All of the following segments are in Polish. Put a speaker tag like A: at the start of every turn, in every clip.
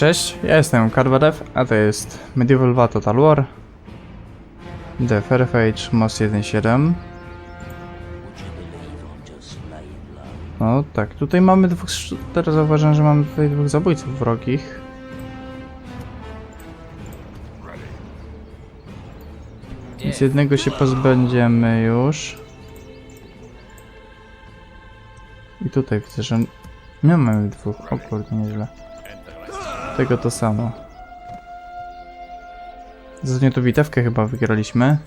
A: Cześć, ja jestem Carvadev, a to jest Medieval 2 Total War. The Fairphage Moss 1.7 No tak, tutaj mamy dwóch, teraz zauważam, że mamy tutaj dwóch zabójców wrogich. Więc jednego się pozbędziemy już. I tutaj widzę, że... Nie mamy dwóch, o kurde, nieźle tego to samo. Ostatnio tu bitewkę chyba wygraliśmy.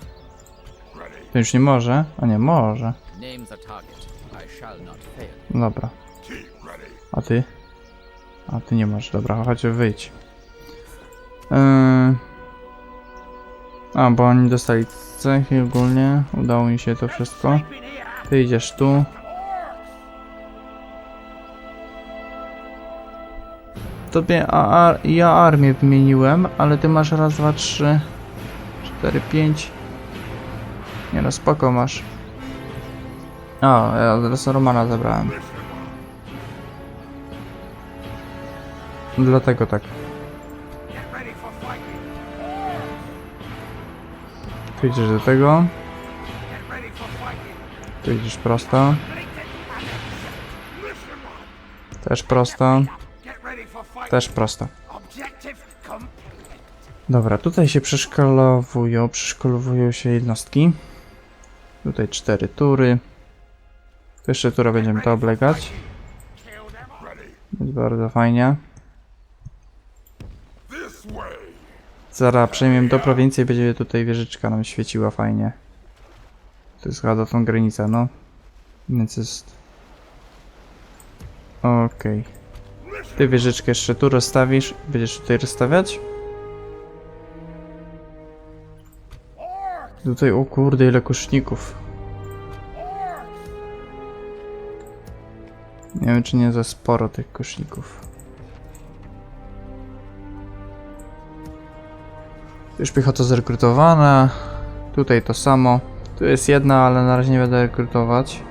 A: To już nie może? A nie, może.
B: Fail.
A: Dobra. A ty? A ty nie możesz, dobra, chodź wyjdź. Yy... A, bo oni dostali cechy ogólnie. Udało mi się to wszystko. Ty idziesz tu. Tobie a, ja armię wymieniłem, ale ty masz raz, dwa, trzy, cztery, pięć. Nie no, spoko masz. A, ja teraz Romana zabrałem. Dlatego tak. Tu idziesz do tego. Tu idziesz prosto. Też prosto. Też prosto. Dobra, tutaj się przeszkolowują, przeszkolowują się jednostki. Tutaj cztery tury. Tu Jeszcze tura będziemy to oblegać. Jest bardzo fajnie. Zaraz przejmiemy do prowincji i będzie tutaj wieżyczka nam świeciła fajnie. To jest chyba tą granicę, no. Więc jest... Okej. Ty wieżyczkę jeszcze tu rozstawisz. Będziesz tutaj rozstawiać? Tutaj, o kurde, ile kuszników. Nie wiem, czy nie za sporo tych kuszników. Już piechota zrekrutowana. Tutaj to samo. Tu jest jedna, ale na razie nie będę rekrutować.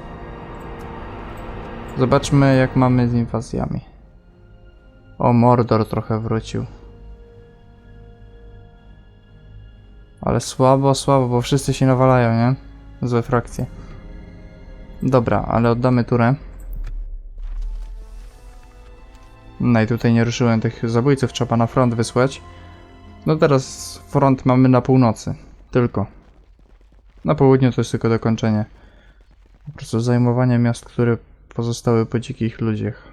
A: Zobaczmy, jak mamy z inwazjami. O, Mordor trochę wrócił. Ale słabo, słabo, bo wszyscy się nawalają, nie? Złe frakcje. Dobra, ale oddamy turę. No i tutaj nie ruszyłem tych zabójców, trzeba na front wysłać. No teraz front mamy na północy. Tylko. Na południu to jest tylko dokończenie. Po prostu zajmowanie miast, które pozostały po dzikich ludziach.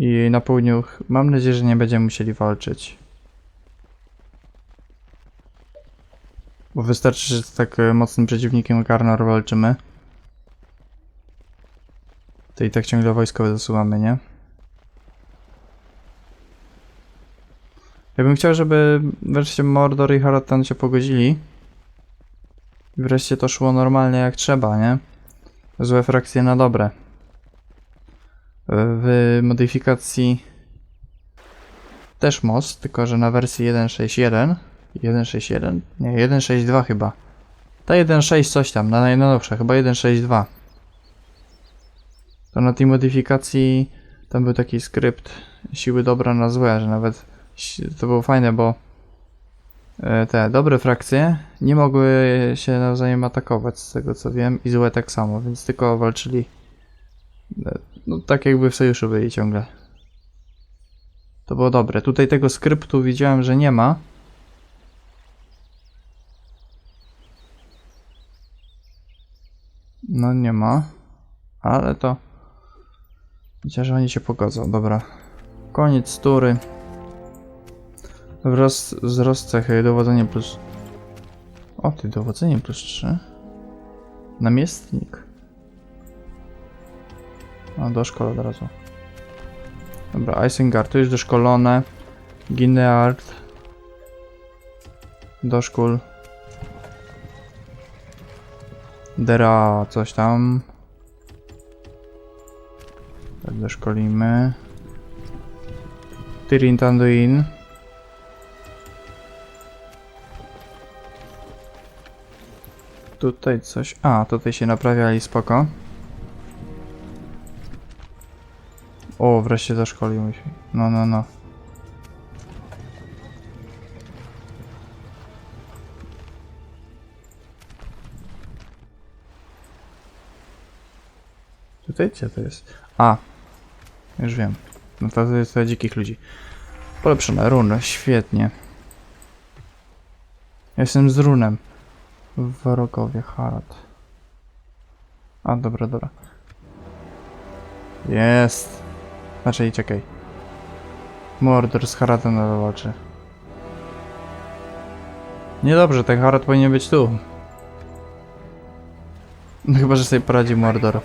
A: I na południu mam nadzieję, że nie będziemy musieli walczyć. Bo wystarczy, że z tak e, mocnym przeciwnikiem jak Arnor walczymy. To i tak ciągle wojskowe zasuwamy, nie? Ja bym chciał, żeby wreszcie Mordor i Haratan się pogodzili. Wreszcie to szło normalnie jak trzeba, nie? Złe frakcje na dobre. W modyfikacji też most, tylko że na wersji 1.6.1 1.6.1? Nie, 1.6.2 chyba. Ta 1.6 coś tam, na najnowsze, chyba 1.6.2. To na tej modyfikacji tam był taki skrypt siły dobra na złe, że nawet to było fajne, bo e, te dobre frakcje nie mogły się nawzajem atakować, z tego co wiem, i złe tak samo, więc tylko walczyli e, no tak jakby w sojuszu byli ciągle. To było dobre. Tutaj tego skryptu widziałem, że nie ma. No nie ma. Ale to... Myślę, że oni się pogodzą. Dobra. Koniec tury. Wzrost, wzrost cechy. Dowodzenie plus... O ty, dowodzenie plus 3. Namiestnik. No, do szkoły od razu. Dobra, Isengard, to już doszkolone. Gineard. Do. Dera, coś tam. Tak doszkolimy. Tyrin Tanduin. Tutaj coś. A, tutaj się naprawiali spoko. O, wreszcie zaszkolił się. No, no, no. Tutaj gdzie to jest? A. Już wiem. No to jest dla dzikich ludzi. Polepszone, runy, świetnie. Jestem z runem. Wrogowie, Harad. A, dobra, dobra. Jest. Znaczy, czekaj. Mordor z Haradem walczy. Niedobrze, ten Harad powinien być tu. No chyba, że sobie poradzi Mordor.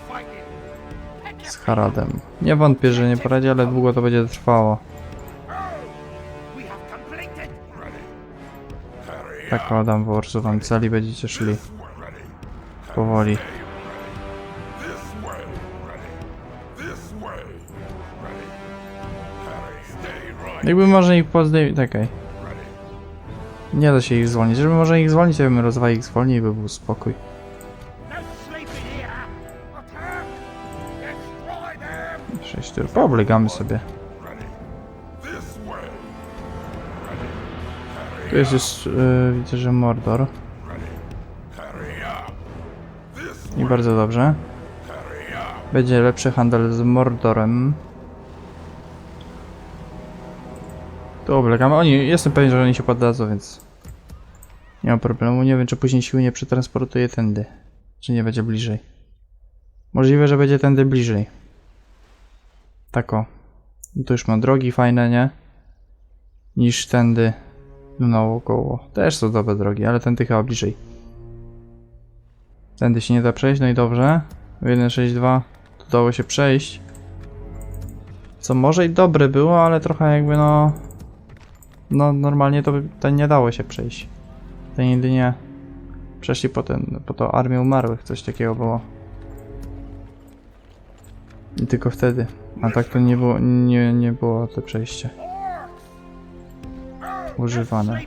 A: Z Haradem. Nie wątpię, że nie poradzi, ale długo to będzie trwało. Tak, Adam wam cali będziecie szli. Powoli. Jakby można ich pozdej... Czekaj. Nie da się ich zwolnić. Żeby można ich zwolnić, to bym rozwalił ich zwolnił i by był spokój. Sześć tur. Pooblegamy sobie. Tu jest już, yy, widzę, że Mordor. I bardzo dobrze. Będzie lepszy handel z Mordorem. Tu oblegamy. Oni, jestem pewien, że oni się poddadzą, więc nie ma problemu. Nie wiem, czy później siły nie przetransportuje tędy. Czy nie będzie bliżej. Możliwe, że będzie tędy bliżej. Tako. No to już ma drogi fajne, nie? Niż tędy naokoło. Też są dobre drogi, ale tędy chyba bliżej. Tędy się nie da przejść, no i dobrze. 162 to dało się przejść. Co może i dobre było, ale trochę jakby no... No normalnie to to nie dało się przejść. Ten jedynie przeszli po, ten, po to armię umarłych, coś takiego było. I tylko wtedy. A tak to nie było, nie, nie było to przejście używane.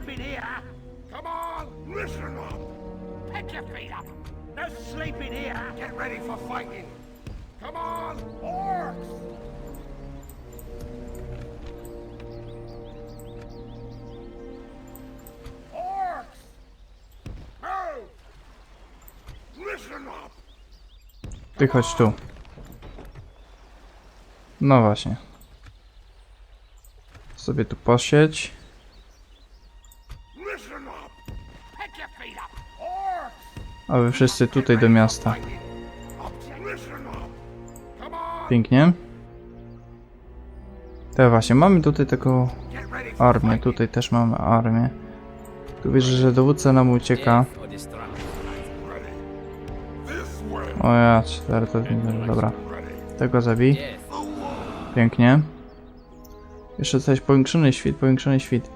A: Ty chodź tu. No właśnie. Sobie tu!
C: Orcs!
A: A wy wszyscy tutaj do miasta. Pięknie. To właśnie, mamy tutaj taką armię. Tutaj też mamy armię. Tu wiesz, że dowódca nam ucieka. O ja, cztery to nie dobra. Tego zabij. Pięknie. Jeszcze coś, powiększony świt, powiększony świt.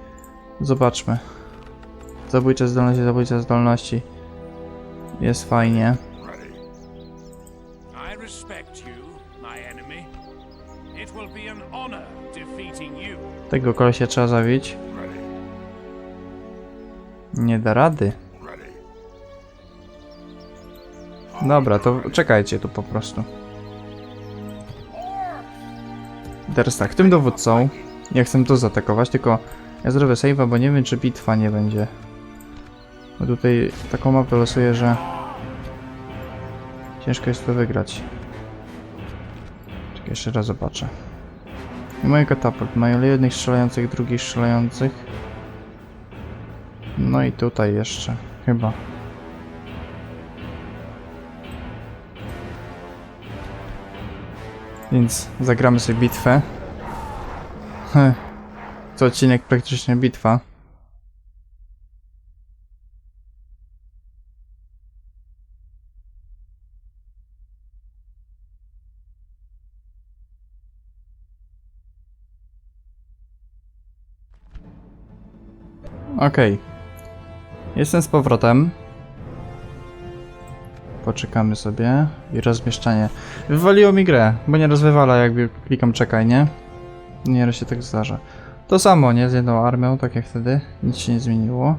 A: Zobaczmy. Zabójcze zdolności, zabójcze zdolności. Jest fajnie. Tego kolesia trzeba zabić. Nie da rady. Dobra, to czekajcie tu po prostu. Teraz tak, tym dowódcą ja chcę to zaatakować, tylko ja zrobię save'a, bo nie wiem czy bitwa nie będzie. Bo tutaj taką mapę losuję, że ciężko jest to wygrać. Czekaj, jeszcze raz zobaczę. Moje katapult mają jednych strzelających, drugich strzelających. No i tutaj jeszcze, chyba. Więc zagramy sobie bitwę. Co odcinek praktycznie bitwa. Okej. Jestem z powrotem. Poczekamy sobie. I rozmieszczanie. Wywaliło mi grę, bo nie rozwywala jakby klikam czekaj, nie? Nieraz się tak zdarza. To samo, nie? Z jedną armią, tak jak wtedy. Nic się nie zmieniło.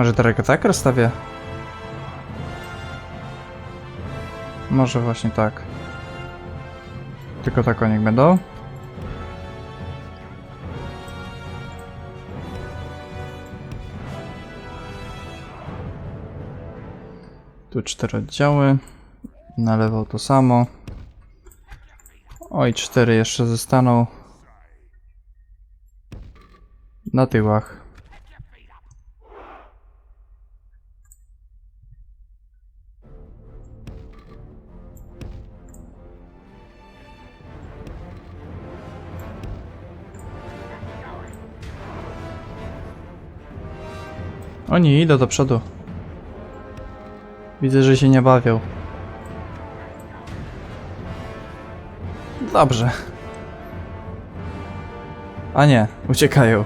A: Może Tarek tak rozstawię? Może właśnie tak. Tylko tak niech będą. Tu cztery oddziały. Na lewo to samo. Oj, cztery jeszcze zostaną. Na tyłach. Oni idą do przodu. Widzę, że się nie bawią. Dobrze. A nie, uciekają.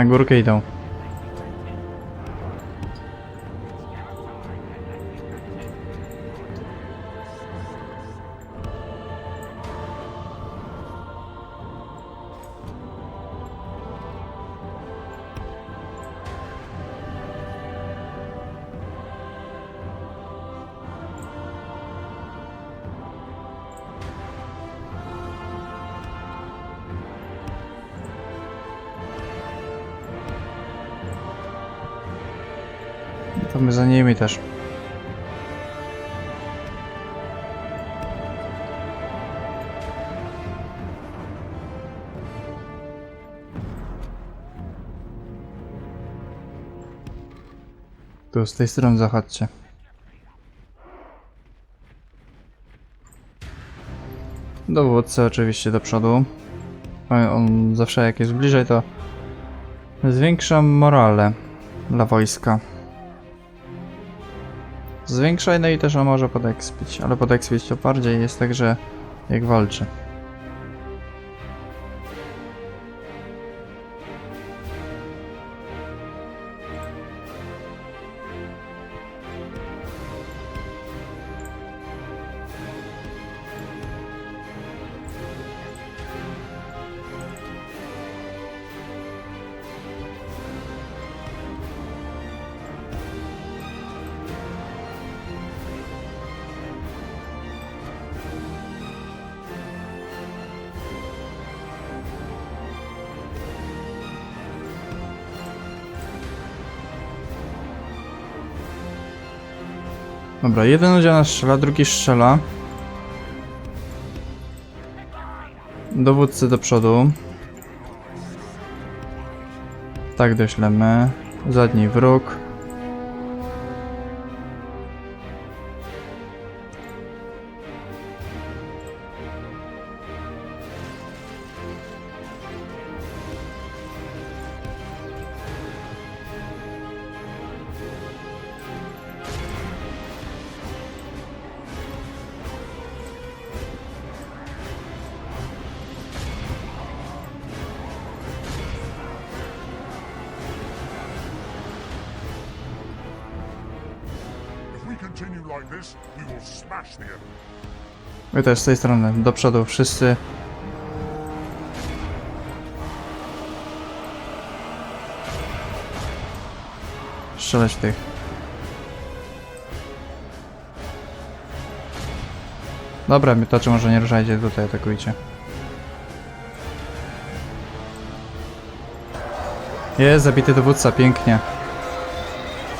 A: Na górkę idą. To my za nimi też. Tu z tej strony zachodźcie. Dowódcę oczywiście do przodu. On- zawsze jak jest bliżej to zwiększa morale dla wojska. Zwiększaj, no i też on może podekspić, ale podekspić to bardziej jest tak, że jak walczy. Dobra, jeden oddział nas strzela, drugi strzela. Dowódcy do przodu. Tak doślemy. Zadni wróg. My też z tej strony, do przodu, wszyscy. Strzelać tych. Dobra, miotacze może nie ruszajcie, tutaj atakujcie. Jest, zabity dowódca, pięknie.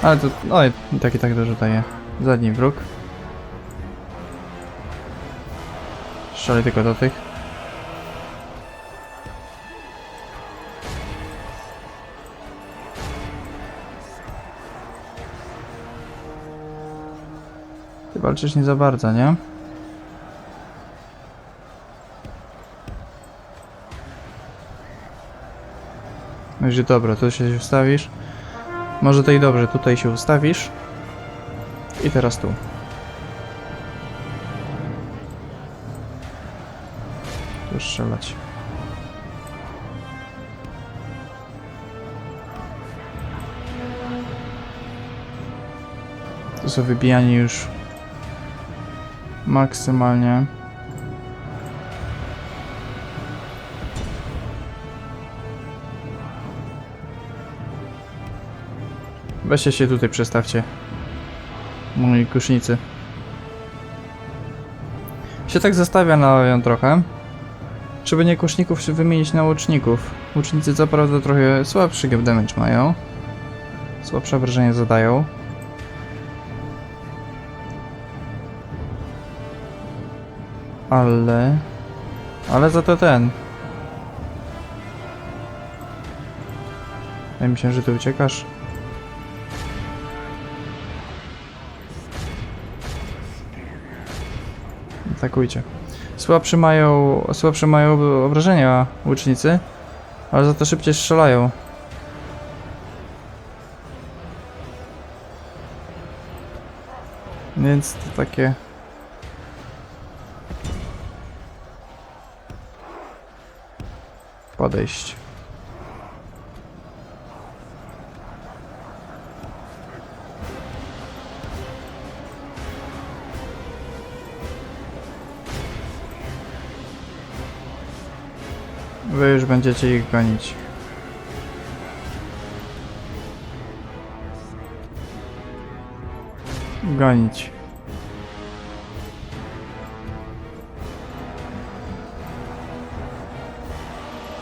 A: Ale to, i tak i tak dużo daje. Zadni wróg. Strzelaj tylko do tych. Ty walczysz nie za bardzo, nie? No Będzie dobra, tu się ustawisz. Może to i dobrze, tutaj się ustawisz. I teraz tu. Strzelać. To są wybijanie już maksymalnie. Weźcie się tutaj przestawcie. Moi kusznicy. Się tak zastawia na trochę. Żeby nie kuszników się wymienić na łuczników. Łucznicy co prawda trochę słabszy gap damage mają. Słabsze wrażenie zadają. Ale... Ale za to ten. Ja myślę, że ty uciekasz. Atakujcie. Słabszy mają, słabsze mają obrażenia łucznicy, ale za to szybciej strzelają. Więc to takie... Podejść. Wy już będziecie ich gonić. Gonić.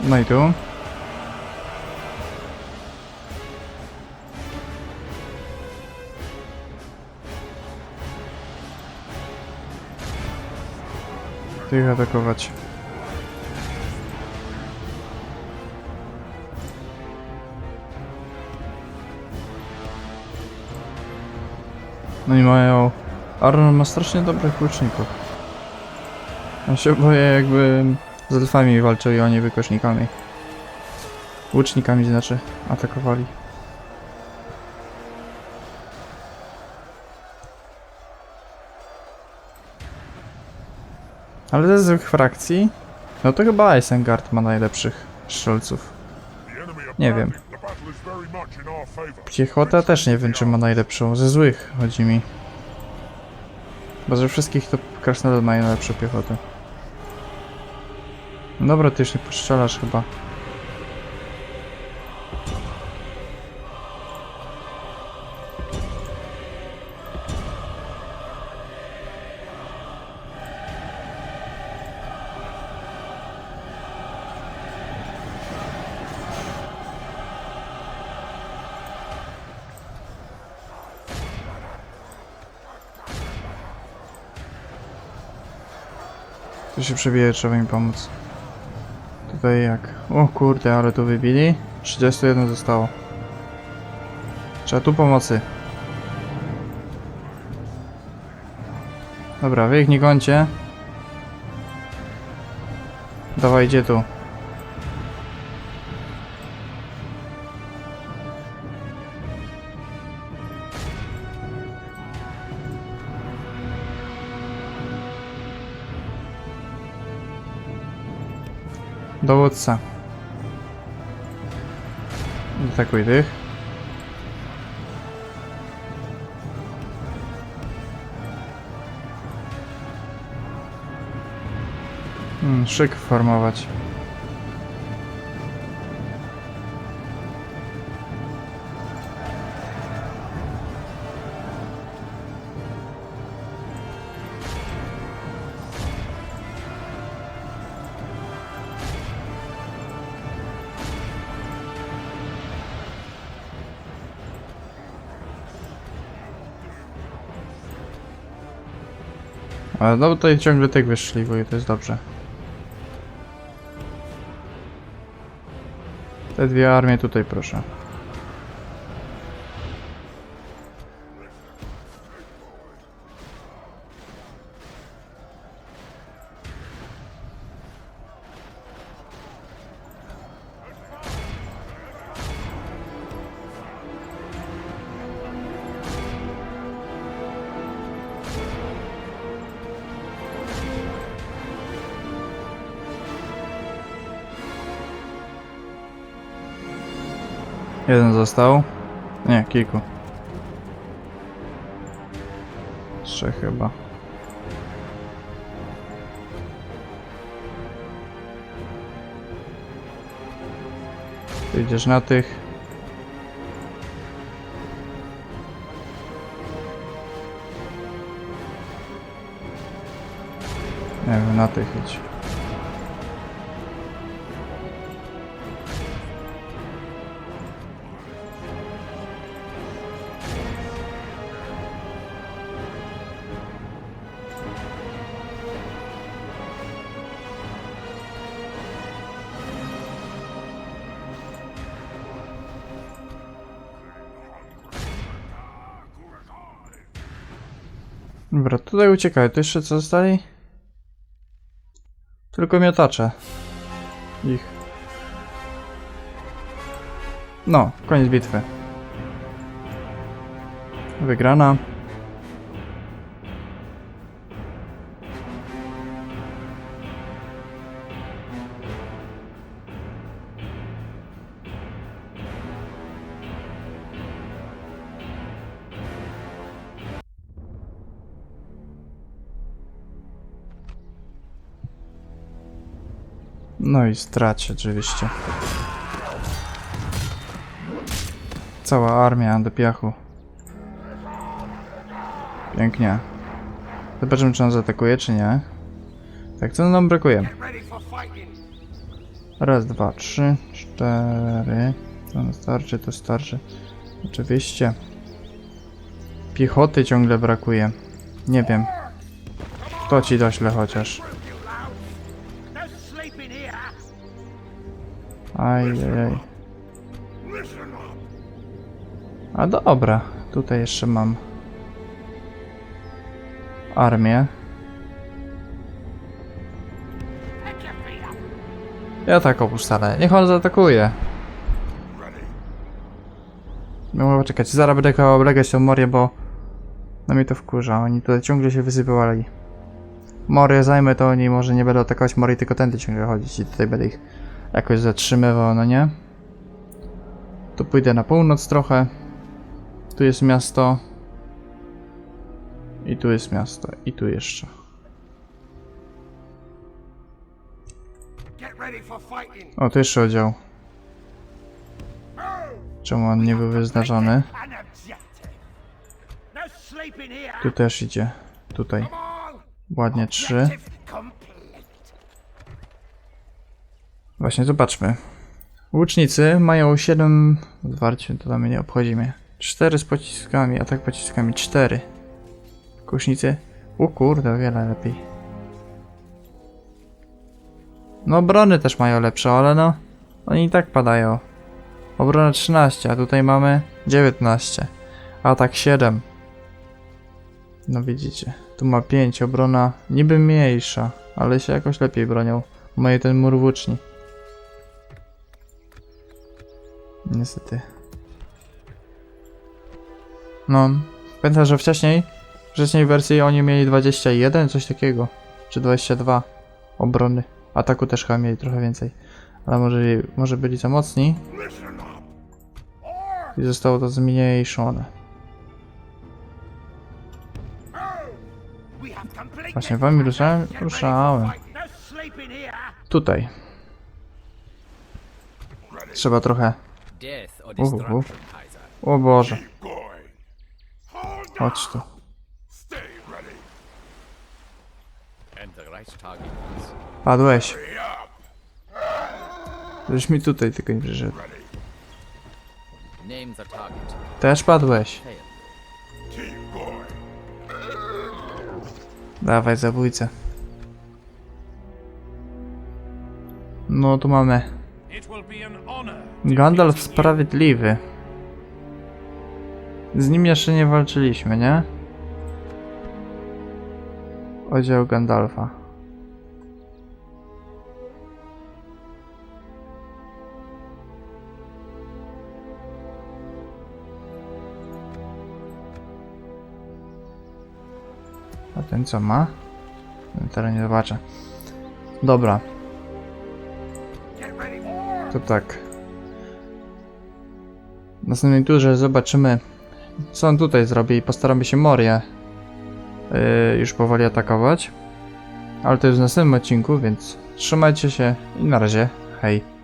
A: No i tu. Ich atakować. No i mają... Arnon ma strasznie dobrych łuczników. Ja się boję jakby z elfami walczyli, a nie wykosznikami. Łucznikami znaczy, atakowali. Ale ze złych frakcji? No to chyba Isengard ma najlepszych strzelców. Nie wiem. Piechota też nie wiem, czy ma najlepszą. Ze złych chodzi mi. Bo ze wszystkich to Krasnodar ma najlepszą piechotę. Dobra, ty już nie postrzelasz chyba. Tu się przebije, trzeba im pomóc. Tutaj jak? O kurde, ale tu wybili. 31 zostało. Trzeba tu pomocy. Dobra, wy ich nie gońcie. Dawajcie tu. Dowódca. Atakuj tych. Hmm, szyk formować. Ale no tutaj ciągle tych wyszliwuje, to jest dobrze. Te dwie armie tutaj proszę. Jeden został. Nie, kilku. Trzech chyba. Idziesz na tych. Nie wiem, na tych idź. Tutaj uciekają. To jeszcze co zostali? Tylko miotacze. Ich. No, koniec bitwy. Wygrana. No i straci oczywiście. Cała armia do piachu. Pięknie. Zobaczymy czy on zaatakuje czy nie. Tak, co nam brakuje? Raz, dwa, trzy, cztery. To starczy, to starczy. Oczywiście. Piechoty ciągle brakuje. Nie wiem. Kto ci dośle chociaż? Ajajaj. A dobra, tutaj jeszcze mam armię. Ja tak opuszczalę. Niech on zaatakuje. Mogę poczekać. Zaraz będę chciał oblegać tą Morię, bo na mnie to wkurza. Oni tutaj ciągle się wysypywali. Morię zajmę, to oni może nie będą atakować Morii, tylko tędy ciągle chodzić i tutaj będę ich jakoś zatrzymywał, no nie? Tu pójdę na północ trochę. Tu jest miasto. I tu jest miasto. I tu jeszcze. O, tu jeszcze oddział. Czemu on nie był
C: here.
A: Tu też idzie. Tutaj. Ładnie trzy. Właśnie, zobaczmy. Łucznicy mają 7 zwarcie, to dla mnie nie obchodzi mnie. 4 z pociskami, atak pociskami 4. Kusznicy? O kurde, o wiele lepiej. No obrony też mają lepsze, ale no, oni i tak padają. Obrona 13, a tutaj mamy 19. Atak 7. No widzicie, tu ma 5, obrona niby mniejsza, ale się jakoś lepiej bronią. Mają ten mur włóczni. Niestety. No, pamiętam, że wcześniej, wcześniej wersji oni mieli 21, coś takiego. Czy 22 obrony. Ataku też chyba mieli trochę więcej. Ale może, może byli za mocni i zostało to zmniejszone. Właśnie wami ruszałem? Ruszałem. Tutaj. Trzeba trochę...
B: Death or
A: Uhu.
B: destruction, Kaiser.
A: O Boże,
C: Going. Hold on.
A: chodź tu.
C: Stay ready.
B: And the right target, please.
A: Padłeś.
C: Up.
A: Żeś mi tutaj tylko nie przyszedł.
C: Ready.
B: Name the target.
A: Też padłeś.
B: Fail.
C: Keep going.
A: Dawaj zabójcę. No tu mamy
D: It will be an honor.
A: Gandalf. Sprawiedliwy. Z nim jeszcze nie walczyliśmy, nie? Oddział Gandalfa. A ten co ma? Teraz nie zobaczę. Dobra, to tak. Tak. następnej turze zobaczymy, co on tutaj zrobi i postaramy się Morię yy, już powoli atakować. Ale to już w następnym odcinku, więc trzymajcie się i na razie, hej.